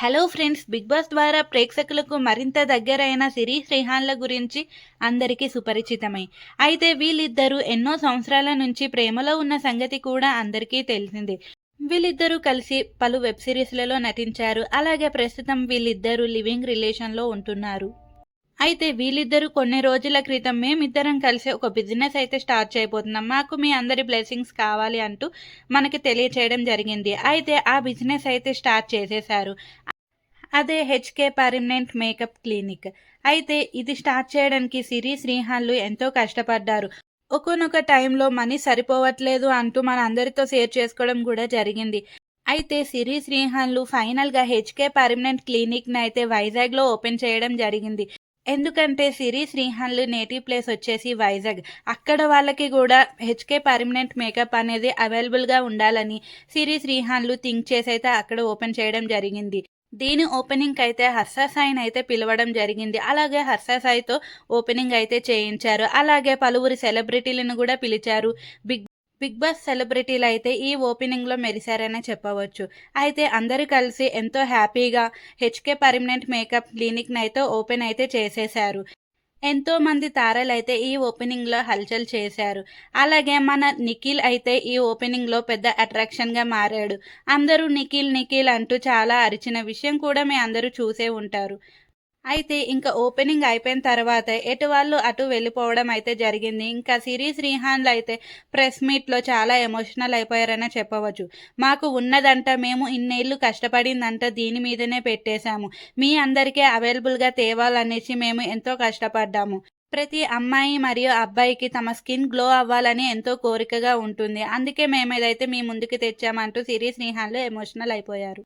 Hello friends big boss ద్వారా ప్రేక్షకులకు మరింత దగ్గరైన సిరి శ్రీహాన్ల గురించి అందరికీ సుపరిచితమే. అయితే వీళ్ళిద్దరూ ఎన్నో సంవత్సరాల నుంచి ప్రేమలో ఉన్న సంగతి కూడా అందరికీ తెలిసిందే. వీళ్ళిద్దరూ కలిసి పలు వెబ్ సిరీస్లలో నటించారు. అలాగే ప్రస్తుతం వీళ్ళిద్దరూ లివింగ్ రిలేషన్లో ఉంటున్నారు. అయితే వీళ్ళిద్దరూ కొన్ని రోజుల క్రితం మేమిద్దరం కలిసి ఒక బిజినెస్ అయితే స్టార్ట్ చేయబోతున్నాం. మాకు మీ అందరి బ్లెస్సింగ్స్ కావాలి అంటూ మనకి తెలియచేయడం జరిగింది. అయితే ఆ బిజినెస్ అయితే స్టార్ట్ చేసేశారు. అదే హెచ్కే పర్మనెంట్ మేకప్ క్లినిక్. అయితే ఇది స్టార్ట్ చేయడానికి సిరి శ్రీహాన్లు ఎంతో కష్టపడ్డారు. ఒకనొక టైంలో మనీ సరిపోవట్లేదు అంటూ మన అందరితో షేర్ చేసుకోవడం కూడా జరిగింది. అయితే సిరి శ్రీహాన్లు ఫైనల్గా హెచ్కే పర్మనెంట్ క్లినిక్ని అయితే వైజాగ్లో ఓపెన్ చేయడం జరిగింది. ఎందుకంటే సిరి శ్రీహాన్లు నేటివ్ ప్లేస్ వచ్చేసి వైజాగ్. అక్కడ వాళ్ళకి కూడా హెచ్కే పర్మనెంట్ మేకప్ అనేది అవైలబుల్గా ఉండాలని సిరి శ్రీహాన్లు థింక్ చేసి అయితే అక్కడ ఓపెన్ చేయడం జరిగింది. దీని ఓపెనింగ్ అయితే హర్ష సాయిని అయితే పిలవడం జరిగింది. అలాగే హర్ష సాయితో ఓపెనింగ్ అయితే చేయించారు. అలాగే పలువురు సెలబ్రిటీలను కూడా పిలిచారు. బిగ్ బిగ్ బాస్ సెలబ్రిటీలు అయితే ఈ ఓపెనింగ్లో మెరిశారనే చెప్పవచ్చు. అయితే అందరూ కలిసి ఎంతో హ్యాపీగా హెచ్కే పర్మనెంట్ మేకప్ క్లినిక్ని అయితే ఓపెన్ అయితే చేసేశారు. ఎంతో మంది తారలు అయితే ఈ ఓపెనింగ్లో హల్చల్ చేశారు. అలాగే మన నిఖిల్ అయితే ఈ ఓపెనింగ్లో పెద్ద అట్రాక్షన్గా మారాడు. అందరూ నిఖిల్ నిఖిల్ అంటూ చాలా అరిచిన విషయం కూడా మీ అందరూ చూసే ఉంటారు. అయితే ఇంకా ఓపెనింగ్ అయిపోయిన తర్వాత ఎటు వాళ్ళు అటు వెళ్ళిపోవడం అయితే జరిగింది. ఇంకా సిరీస్ రీహాన్లు అయితే ప్రెస్ మీట్లో చాలా ఎమోషనల్ అయిపోయారనే చెప్పవచ్చు. మాకు ఉన్నదంట మేము ఇన్నేళ్ళు కష్టపడిందంట దీని మీదనే పెట్టేశాము. మీ అందరికీ అవైలబుల్గా తేవాలనేసి మేము ఎంతో కష్టపడ్డాము. ప్రతి అమ్మాయి మరియు అబ్బాయికి తమ స్కిన్ గ్లో అవ్వాలని ఎంతో కోరికగా ఉంటుంది. అందుకే మేము ఏదైతే మీ ముందుకు తెచ్చామంటూ సిరీస్ రీహాన్లు ఎమోషనల్ అయిపోయారు.